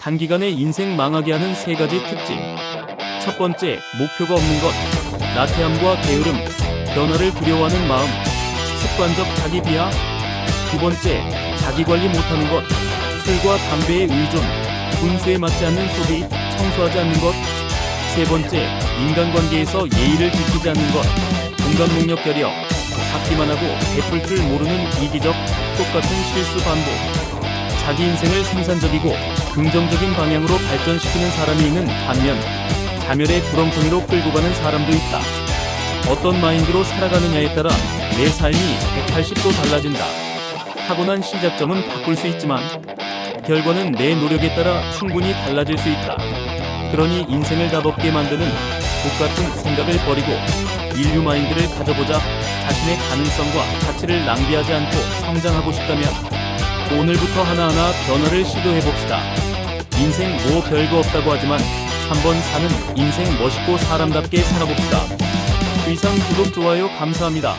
단기간에 인생 망하게 하는 세 가지 특징. 첫 번째, 목표가 없는 것. 나태함과 게으름, 변화를 두려워하는 마음, 습관적 자기 비하. 두 번째, 자기 관리 못하는 것. 술과 담배에 의존, 분수에 맞지 않는 소비, 청소하지 않는 것. 세 번째, 인간관계에서 예의를 지키지 않는 것. 공감 능력 결여, 받기만 하고 베풀 줄 모르는 이기적, 똑같은 실수 반복. 자기 인생을 생산적이고 긍정적인 방향으로 발전시키는 사람이 있는 반면 자멸의 구렁텅이로 끌고 가는 사람도 있다. 어떤 마인드로 살아가느냐에 따라 내 삶이 180도 달라진다. 타고난 시작점은 바꿀 수 있지만 결과는 내 노력에 따라 충분히 달라질 수 있다. 그러니 인생을 답없게 만드는 똑같은 생각을 버리고 인류 마인드를 가져보자 자신의 가능성과 가치를 낭비하지 않고 성장하고 싶다면 오늘부터 하나하나 변화를 시도해봅시다. 인생 뭐 별거 없다고 하지만 한번 사는 인생 멋있고 사람답게 살아봅시다. 이상 구독, 좋아요 감사합니다.